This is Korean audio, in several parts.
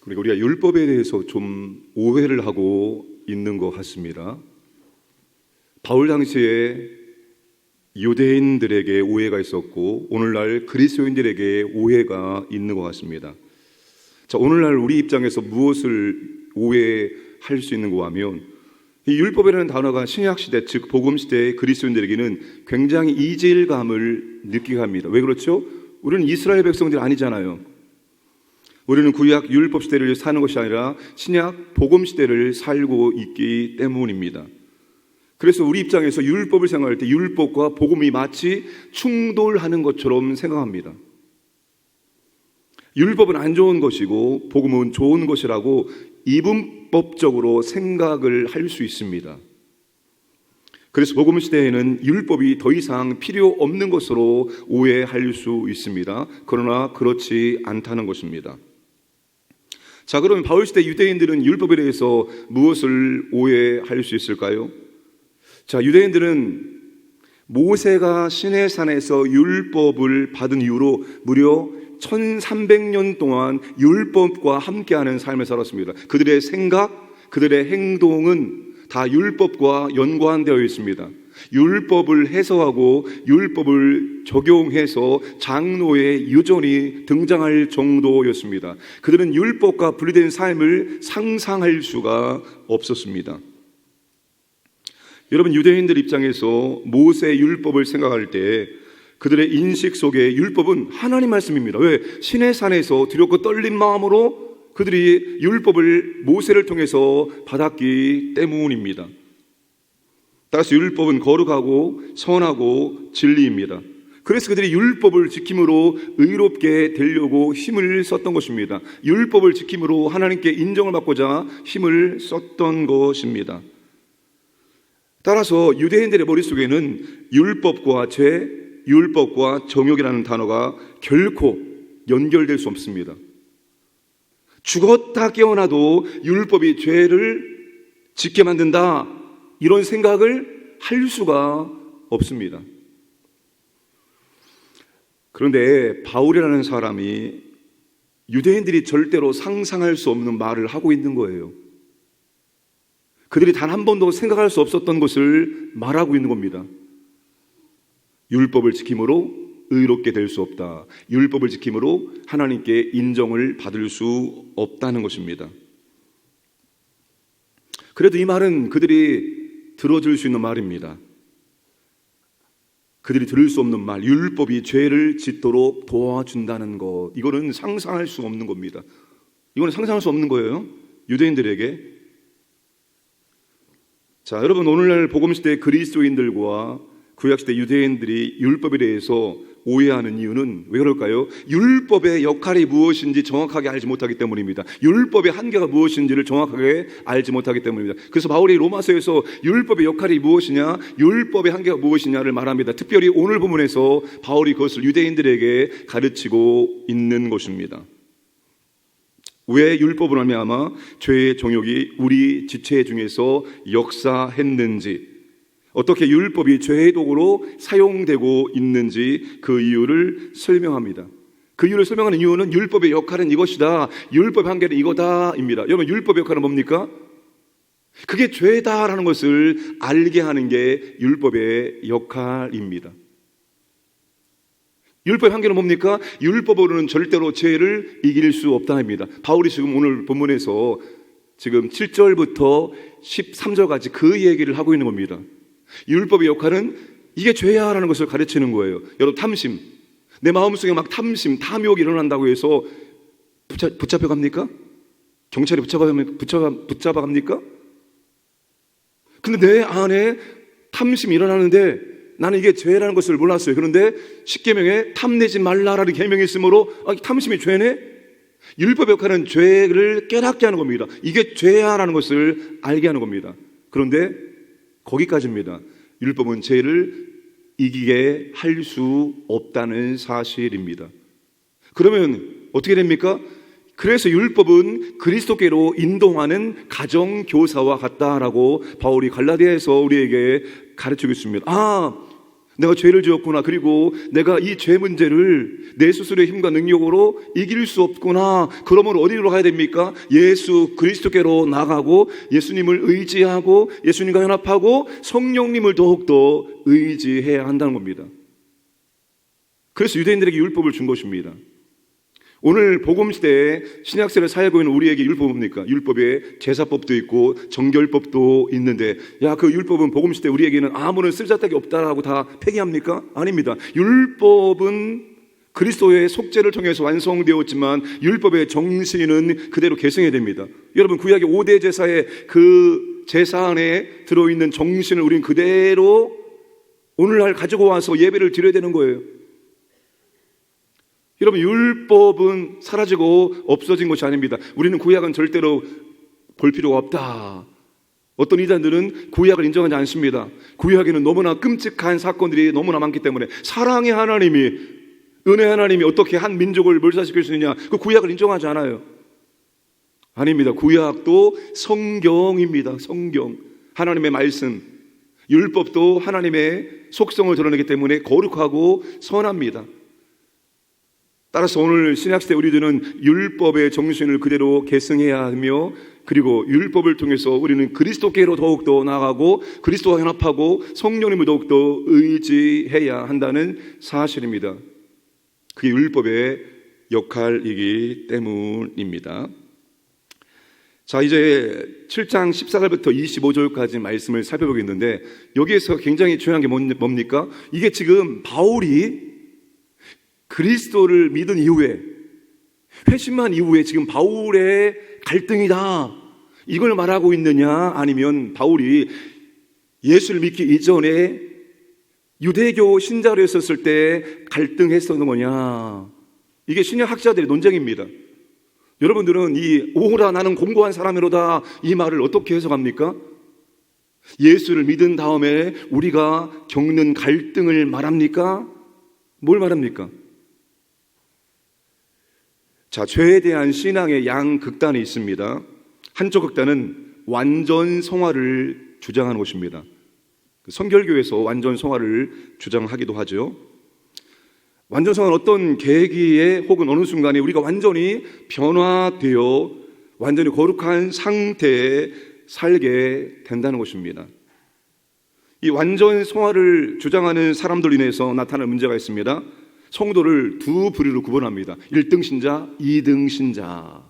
그리고 우리가 율법에 대해서 좀 오해를 하고 있는 것 같습니다. 바울 당시에 유대인들에게 오해가 있었고 오늘날 그리스도인들에게 오해가 있는 것 같습니다. 자, 오늘날 우리 입장에서 무엇을 오해할 수 있는가 하면 이 율법이라는 단어가 신약 시대 즉 복음 시대의 그리스도인들에게는 굉장히 이질감을 느끼게 합니다. 왜 그렇죠? 우리는 이스라엘 백성들이 아니잖아요. 우리는 구약 율법 시대를 사는 것이 아니라 신약 복음 시대를 살고 있기 때문입니다. 그래서 우리 입장에서 율법을 생각할 때 율법과 복음이 마치 충돌하는 것처럼 생각합니다. 율법은 안 좋은 것이고 복음은 좋은 것이라고 이분법적으로 생각을 할 수 있습니다. 그래서 복음 시대에는 율법이 더 이상 필요 없는 것으로 오해할 수 있습니다. 그러나 그렇지 않다는 것입니다. 자, 그러면 바울 시대 유대인들은 율법에 대해서 무엇을 오해할 수 있을까요? 자, 유대인들은 모세가 시내산에서 율법을 받은 이후로 무려 1300년 동안 율법과 함께하는 삶을 살았습니다. 그들의 생각, 그들의 행동은 다 율법과 연관되어 있습니다. 율법을 해석하고 율법을 적용해서 장로의 유전이 등장할 정도였습니다. 그들은 율법과 분리된 삶을 상상할 수가 없었습니다. 여러분 유대인들 입장에서 모세 율법을 생각할 때 그들의 인식 속에 율법은 하나님 말씀입니다. 왜? 신의 산에서 두렵고 떨린 마음으로 그들이 율법을 모세를 통해서 받았기 때문입니다. 따라서 율법은 거룩하고 선하고 진리입니다. 그래서 그들이 율법을 지킴으로 의롭게 되려고 힘을 썼던 것입니다. 율법을 지킴으로 하나님께 인정을 받고자 힘을 썼던 것입니다. 따라서 유대인들의 머릿속에는 율법과 죄, 율법과 정욕이라는 단어가 결코 연결될 수 없습니다. 죽었다 깨어나도 율법이 죄를 짓게 만든다. 이런 생각을 할 수가 없습니다. 그런데 바울이라는 사람이 유대인들이 절대로 상상할 수 없는 말을 하고 있는 거예요. 그들이 단 한 번도 생각할 수 없었던 것을 말하고 있는 겁니다. 율법을 지킴으로 의롭게 될 수 없다. 율법을 지킴으로 하나님께 인정을 받을 수 없다는 것입니다. 그래도 이 말은 그들이 들어줄 수 있는 말입니다. 그들이 들을 수 없는 말, 율법이 죄를 짓도록 도와준다는 것. 이거는 상상할 수 없는 겁니다. 이거는 상상할 수 없는 거예요. 유대인들에게. 자, 여러분 오늘날 복음 시대 그리스도인들과 구약 시대 유대인들이 율법에 대해서 오해하는 이유는 왜 그럴까요? 율법의 역할이 무엇인지 정확하게 알지 못하기 때문입니다. 율법의 한계가 무엇인지를 정확하게 알지 못하기 때문입니다. 그래서 바울이 로마서에서 율법의 역할이 무엇이냐, 율법의 한계가 무엇이냐를 말합니다. 특별히 오늘 부분에서 바울이 그것을 유대인들에게 가르치고 있는 것입니다. 왜 율법을 하면 죄의 정욕이 우리 지체 중에서 역사했는지 어떻게 율법이 죄의 도구로 사용되고 있는지 그 이유를 설명합니다. 그 이유를 설명하는 이유는 율법의 역할은 이것이다. 율법의 한계는 이거다입니다. 여러분 율법의 역할은 뭡니까? 그게 죄다라는 것을 알게 하는 게 율법의 역할입니다. 율법의 한계는 뭡니까? 율법으로는 절대로 죄를 이길 수 없다입니다. 바울이 지금 오늘 본문에서 지금 7절부터 13절까지 그 얘기를 하고 있는 겁니다. 율법의 역할은 이게 죄야라는 것을 가르치는 거예요. 여러분 탐심. 내 마음속에 막 탐심, 탐욕이 일어난다고 해서 붙잡, 붙잡혀 갑니까? 경찰이 붙잡아, 붙잡아, 붙잡아 갑니까? 근데 내 안에 탐심이 일어나는데 나는 이게 죄라는 것을 몰랐어요. 그런데 십계명에 탐내지 말라라는 계명이 있으므로 아, 탐심이 죄네? 율법 역할은 죄를 깨닫게 하는 겁니다. 이게 죄야라는 것을 알게 하는 겁니다. 그런데 거기까지입니다. 율법은 죄를 이기게 할 수 없다는 사실입니다. 그러면 어떻게 됩니까? 그래서 율법은 그리스도께로 인도하는 가정 교사와 같다라고 바울이 갈라디아에서 우리에게 가르치고 있습니다. 아, 내가 죄를 지었구나. 그리고 내가 이 죄 문제를 내 스스로의 힘과 능력으로 이길 수 없구나. 그러므로 어디로 가야 됩니까? 예수 그리스도께로 나가고 예수님을 의지하고 예수님과 연합하고 성령님을 더욱더 의지해야 한다는 겁니다. 그래서 유대인들에게 율법을 준 것입니다. 오늘 복음 시대에 신약세를 살고 있는 우리에게 율법은 뭡니까? 율법에 제사법도 있고 정결법도 있는데 야 그 율법은 복음 시대 우리에게는 아무런 쓸데기 없다라고 다 폐기합니까? 아닙니다. 율법은 그리스도의 속죄를 통해서 완성되었지만 율법의 정신은 그대로 계승해야 됩니다. 여러분 구약의 5대 제사의 그 제사 안에 들어있는 정신을 우리는 그대로 오늘날 가지고 와서 예배를 드려야 되는 거예요. 여러분 율법은 사라지고 없어진 것이 아닙니다. 우리는 구약은 절대로 볼 필요가 없다. 어떤 이단들은 구약을 인정하지 않습니다. 구약에는 너무나 끔찍한 사건들이 너무나 많기 때문에 사랑의 하나님이 은혜 하나님이 어떻게 한 민족을 멸사시킬 수 있느냐 그 구약을 인정하지 않아요. 아닙니다. 구약도 성경입니다. 성경 하나님의 말씀 율법도 하나님의 속성을 드러내기 때문에 거룩하고 선합니다. 따라서 오늘 신약시대 우리들은 율법의 정신을 그대로 계승해야 하며 그리고 율법을 통해서 우리는 그리스도께로 더욱더 나아가고 그리스도와 연합하고 성령님을 더욱더 의지해야 한다는 사실입니다. 그게 율법의 역할이기 때문입니다. 자, 이제 7장 14절부터 25절까지 말씀을 살펴보겠는데 여기에서 굉장히 중요한 게 뭡니까? 이게 지금 바울이 그리스도를 믿은 이후에 회심한 이후에 지금 바울의 갈등이다. 이걸 말하고 있느냐 아니면 바울이 예수를 믿기 이전에 유대교 신자로 있었을 때 갈등했었는 거냐. 이게 신약 학자들의 논쟁입니다. 여러분들은 이 오호라 나는 공고한 사람이로다 이 말을 어떻게 해석합니까? 예수를 믿은 다음에 우리가 겪는 갈등을 말합니까? 뭘 말합니까? 자, 죄에 대한 신앙의 양극단이 있습니다. 한쪽 극단은 완전 성화를 주장하는 것입니다. 그 성결교에서 완전 성화를 주장하기도 하죠. 완전 성화는 어떤 계기에 혹은 어느 순간에 우리가 완전히 변화되어 완전히 거룩한 상태에 살게 된다는 것입니다. 이 완전 성화를 주장하는 사람들 인해서 나타날 문제가 있습니다. 성도를 두 부류로 구분합니다. 1등 신자, 2등 신자.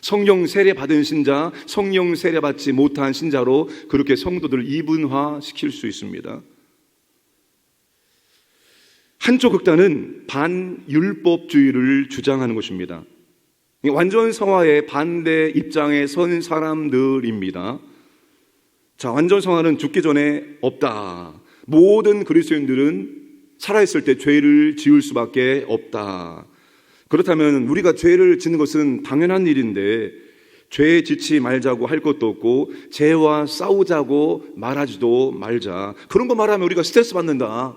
성령 세례 받은 신자, 성령 세례 받지 못한 신자로 그렇게 성도들 이분화 시킬 수 있습니다. 한쪽 극단은 반율법주의를 주장하는 것입니다. 완전 성화의 반대 입장에 선 사람들입니다. 자, 완전 성화는 죽기 전에 없다. 모든 그리스도인들은 살아있을 때 죄를 지을 수밖에 없다. 그렇다면 우리가 죄를 짓는 것은 당연한 일인데 죄에 지치 말자고 할 것도 없고 죄와 싸우자고 말하지도 말자. 그런 거 말하면 우리가 스트레스 받는다.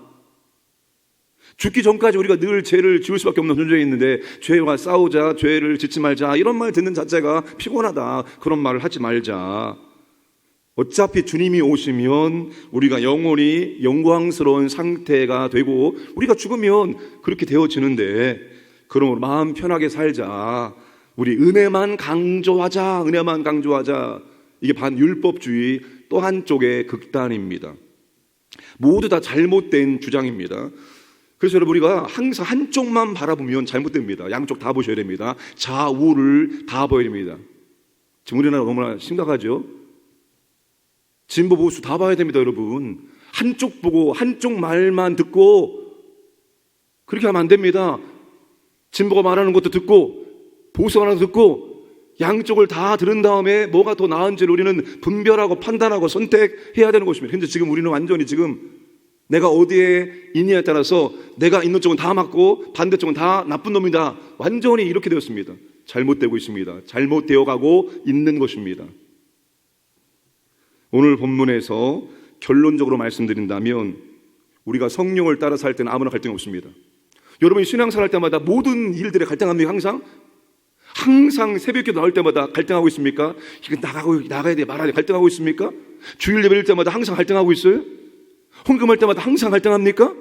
죽기 전까지 우리가 늘 죄를 지을 수밖에 없는 존재에 있는데 죄와 싸우자, 죄를 짓지 말자 이런 말 듣는 자체가 피곤하다. 그런 말을 하지 말자. 어차피 주님이 오시면 우리가 영원히 영광스러운 상태가 되고 우리가 죽으면 그렇게 되어지는데 그러므로 마음 편하게 살자. 우리 은혜만 강조하자. 은혜만 강조하자. 이게 반율법주의 또 한쪽의 극단입니다. 모두 다 잘못된 주장입니다. 그래서 여러분 우리가 항상 한쪽만 바라보면 잘못됩니다. 양쪽 다 보셔야 됩니다. 좌우를 다 보여야 됩니다. 지금 우리나라 너무나 심각하죠? 진보 보수 다 봐야 됩니다, 여러분. 한쪽 보고 한쪽 말만 듣고 그렇게 하면 안 됩니다. 진보가 말하는 것도 듣고 보수가 말하는 것도 듣고 양쪽을 다 들은 다음에 뭐가 더 나은지를 우리는 분별하고 판단하고 선택해야 되는 것입니다. 근데 지금 우리는 완전히 지금 내가 어디에 있느냐에 따라서 내가 있는 쪽은 다 맞고 반대쪽은 다 나쁜 놈이다. 완전히 이렇게 되었습니다. 잘못되고 있습니다. 잘못되어 가고 있는 것입니다. 오늘 본문에서 결론적으로 말씀드린다면 우리가 성령을 따라 살 때는 아무나 갈등 없습니다. 여러분이 신앙생활 할 때마다 모든 일들에 갈등합니까? 항상? 항상 새벽기도 나올 때마다 갈등하고 있습니까? 이거 나가고 나가야 돼 말아야 돼 갈등하고 있습니까? 주일 예배일 때마다 항상 갈등하고 있어요? 헌금할 때마다 항상 갈등합니까?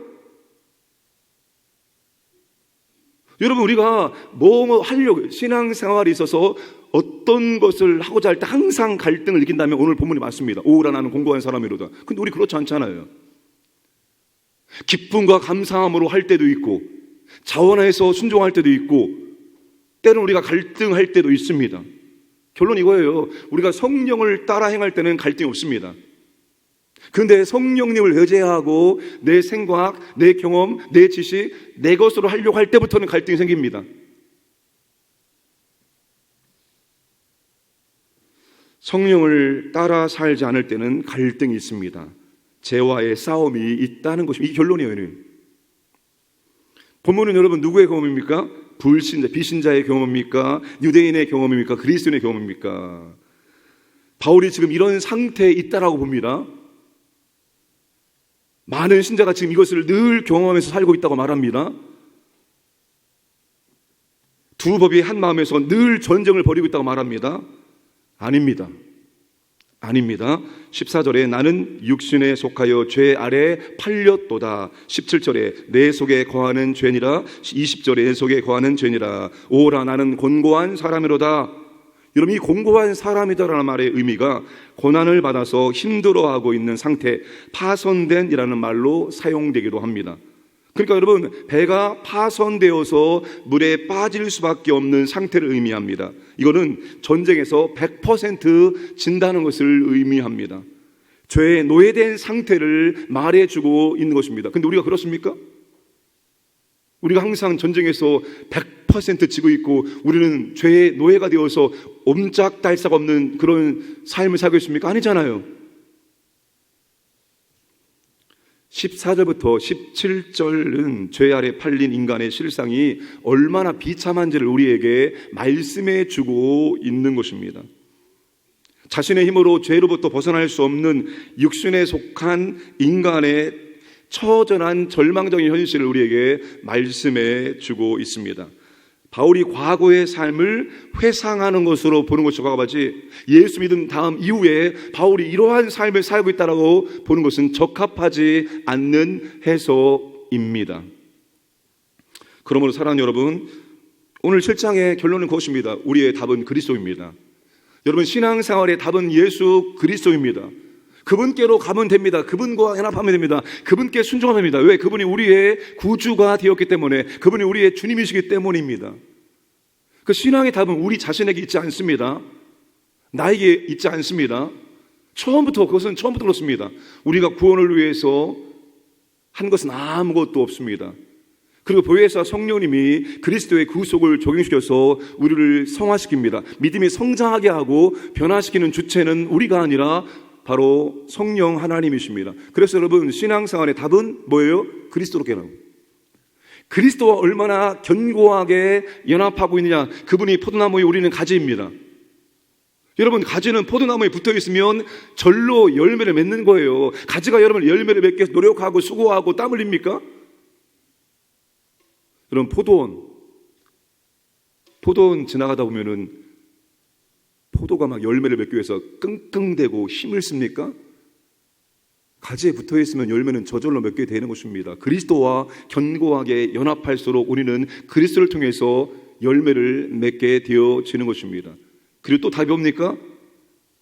여러분 우리가 뭐 하려고 신앙생활에 있어서 어떤 것을 하고자 할 때 항상 갈등을 느낀다면 오늘 본문이 맞습니다. 오라 나는 공고한 사람이로다. 근데 우리 그렇지 않잖아요. 기쁨과 감사함으로 할 때도 있고 자원해서 순종할 때도 있고 때로는 우리가 갈등할 때도 있습니다. 결론 이거예요. 우리가 성령을 따라 행할 때는 갈등이 없습니다. 근데 성령님을 의제하고 내 생각, 내 경험, 내 지식, 내 것으로 하려고 할 때부터는 갈등이 생깁니다. 성령을 따라 살지 않을 때는 갈등이 있습니다. 죄와의 싸움이 있다는 것이 이 결론이에요. 본문은 여러분 누구의 경험입니까? 불신자, 비신자의 경험입니까? 유대인의 경험입니까? 그리스도인의 경험입니까? 바울이 지금 이런 상태에 있다라고 봅니다. 많은 신자가 지금 이것을 늘 경험하면서 살고 있다고 말합니다. 두 법이 한 마음에서 늘 전쟁을 벌이고 있다고 말합니다. 아닙니다. 아닙니다. 14절에 나는 육신에 속하여 죄 아래 팔렸도다. 17절에 내 속에 거하는 죄니라. 20절에 내 속에 거하는 죄니라. 오라 나는 곤고한 사람이로다. 여러분 이 공고한 사람이다라는 말의 의미가 고난을 받아서 힘들어하고 있는 상태, 파손된이라는 말로 사용되기도 합니다. 그러니까 여러분 배가 파손되어서 물에 빠질 수밖에 없는 상태를 의미합니다. 이거는 전쟁에서 100% 진다는 것을 의미합니다. 죄에 노예된 상태를 말해주고 있는 것입니다. 근데 우리가 그렇습니까? 우리가 항상 전쟁에서 100% 지고 있고 우리는 죄의 노예가 되어서 옴짝달싹 없는 그런 삶을 살고 있습니까? 아니잖아요. 14절부터 17절은 죄 아래 팔린 인간의 실상이 얼마나 비참한지를 우리에게 말씀해 주고 있는 것입니다. 자신의 힘으로 죄로부터 벗어날 수 없는 육신에 속한 인간의 처절한 절망적인 현실을 우리에게 말씀해 주고 있습니다. 바울이 과거의 삶을 회상하는 것으로 보는 것이 과거지 예수 믿은 다음 이후에 바울이 이러한 삶을 살고 있다라고 보는 것은 적합하지 않는 해석입니다. 그러므로 사랑하는 여러분, 오늘 7장의 결론은 그것입니다. 우리의 답은 그리스도입니다. 여러분 신앙생활의 답은 예수 그리스도입니다. 그분께로 가면 됩니다. 그분과 연합하면 됩니다. 그분께 순종하면 됩니다. 왜? 그분이 우리의 구주가 되었기 때문에, 그분이 우리의 주님이시기 때문입니다. 그 신앙의 답은 우리 자신에게 있지 않습니다. 나에게 있지 않습니다. 처음부터, 그것은 처음부터 그렇습니다. 우리가 구원을 위해서 한 것은 아무것도 없습니다. 그리고 보혜사 성령님이 그리스도의 구속을 적용시켜서 우리를 성화시킵니다. 믿음이 성장하게 하고 변화시키는 주체는 우리가 아니라 바로 성령 하나님이십니다. 그래서 여러분 신앙생활의 답은 뭐예요? 그리스도로 깨라. 그리스도와 얼마나 견고하게 연합하고 있느냐. 그분이 포도나무에 우리는 가지입니다. 여러분 가지는 포도나무에 붙어 있으면 절로 열매를 맺는 거예요. 가지가 여러분 열매를 위해서 노력하고 수고하고 땀 흘립니까? 여러분 포도원 포도원 지나가다 보면은 포도가 막 열매를 맺기 위해서 끙끙대고 힘을 씁니까? 가지에 붙어 있으면 열매는 저절로 맺게 되는 것입니다. 그리스도와 견고하게 연합할수록 우리는 그리스도를 통해서 열매를 맺게 되어지는 것입니다. 그리고 또 답이 뭡니까?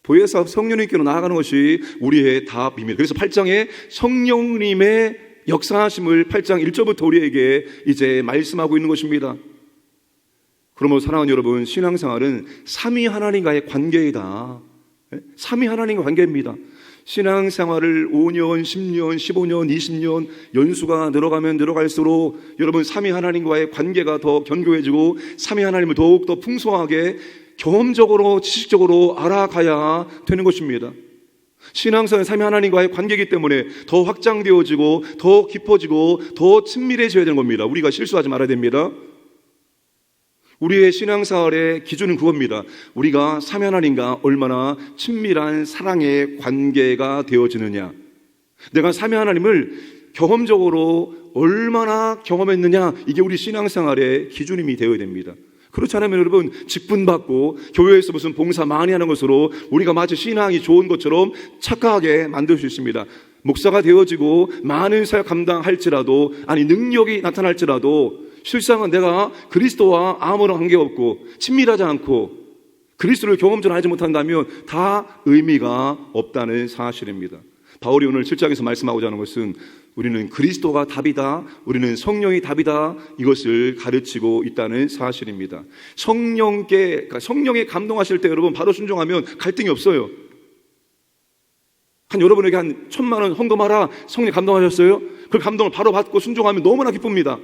보혜사 성령님께로 나아가는 것이 우리의 답입니다. 그래서 8장에 성령님의 역사하심을 8장 1절부터 우리에게 이제 말씀하고 있는 것입니다. 그러므로 사랑하는 여러분, 신앙생활은 삼위 하나님과의 관계이다. 예? 삼위 하나님과 관계입니다. 신앙생활을 5년, 10년, 15년, 20년 연수가 늘어가면 늘어갈수록 여러분 삼위 하나님과의 관계가 더 견고해지고 삼위 하나님을 더욱 더 풍성하게 경험적으로 지식적으로 알아가야 되는 것입니다. 신앙생활 삼위 하나님과의 관계이기 때문에 더 확장되어지고 더 깊어지고 더 친밀해져야 되는 겁니다. 우리가 실수하지 말아야 됩니다. 우리의 신앙생활의 기준은 그겁니다. 우리가 삼위 하나님과 얼마나 친밀한 사랑의 관계가 되어지느냐. 내가 삼위 하나님을 경험적으로 얼마나 경험했느냐. 이게 우리 신앙생활의 기준임이 되어야 됩니다. 그렇지 않으면 여러분 직분 받고 교회에서 무슨 봉사 많이 하는 것으로 우리가 마치 신앙이 좋은 것처럼 착각하게 만들 수 있습니다. 목사가 되어지고 많은 사역 감당할지라도 아니 능력이 나타날지라도 실상은 내가 그리스도와 아무런 관계없고 친밀하지 않고 그리스도를 경험전 하지 못한다면 다 의미가 없다는 사실입니다. 바울이 오늘 7장에서 말씀하고자 하는 것은 우리는 그리스도가 답이다. 우리는 성령이 답이다. 이것을 가르치고 있다는 사실입니다. 성령께, 그러니까 성령에 감동하실 때 여러분 바로 순종하면 갈등이 없어요. 한 여러분에게 한 천만 원 헌금하라. 성령 감동하셨어요? 그 감동을 바로 받고 순종하면 너무나 기쁩니다.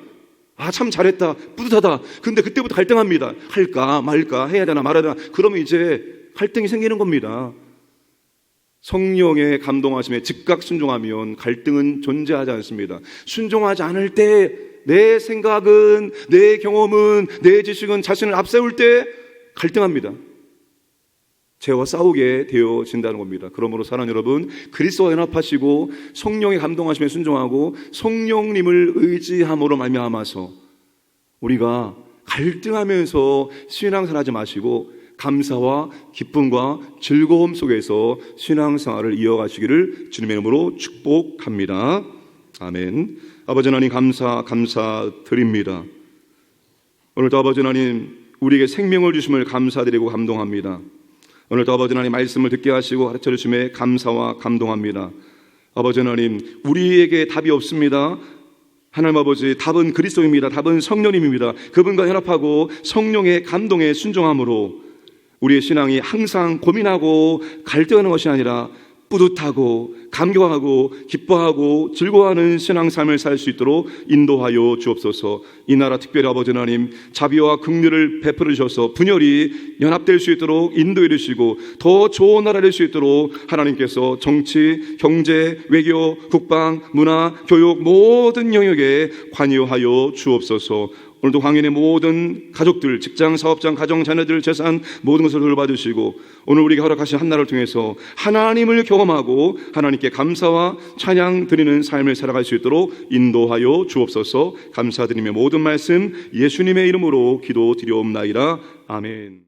아, 참 잘했다. 뿌듯하다. 근데 그때부터 갈등합니다. 할까, 말까, 해야 되나, 말아야 되나. 그러면 이제 갈등이 생기는 겁니다. 성령의 감동하심에 즉각 순종하면 갈등은 존재하지 않습니다. 순종하지 않을 때 내 생각은, 내 경험은, 내 지식은 자신을 앞세울 때 갈등합니다. 죄와 싸우게 되어진다는 겁니다. 그러므로 사랑 여러분, 그리스도와 연합하시고 성령의 감동하심에 순종하고 성령님을 의지함으로 말미암아서 우리가 갈등하면서 신앙생활하지 마시고 감사와 기쁨과 즐거움 속에서 신앙생활을 이어가시기를 주님의 이름으로 축복합니다. 아멘. 아버지 하나님 감사 감사드립니다. 오늘도 아버지 하나님 우리에게 생명을 주심을 감사드리고 감동합니다. 오늘도 아버지 하나님 말씀을 듣게 하시고 가르쳐 주심에 감사와 감동합니다. 아버지 하나님 우리에게 답이 없습니다. 하나님 아버지 답은 그리스도입니다. 답은 성령님입니다. 그분과 연합하고 성령의 감동에 순종함으로 우리의 신앙이 항상 고민하고 갈등하는 것이 아니라 뿌듯하고 감격하고 기뻐하고 즐거워하는 신앙 삶을 살 수 있도록 인도하여 주옵소서. 이 나라 특별히 아버지 하나님 자비와 긍휼을 베풀어 주셔서 분열이 연합될 수 있도록 인도해 주시고 더 좋은 나라 될 수 있도록 하나님께서 정치, 경제, 외교, 국방, 문화, 교육 모든 영역에 관여하여 주옵소서. 오늘도 황인의 모든 가족들, 직장, 사업장, 가정, 자녀들, 재산 모든 것을 돌봐주시고 오늘 우리가 허락하신 한날을 통해서 하나님을 경험하고 하나님께 감사와 찬양 드리는 삶을 살아갈 수 있도록 인도하여 주옵소서 감사드리며 모든 말씀 예수님의 이름으로 기도 드리옵나이다. 아멘.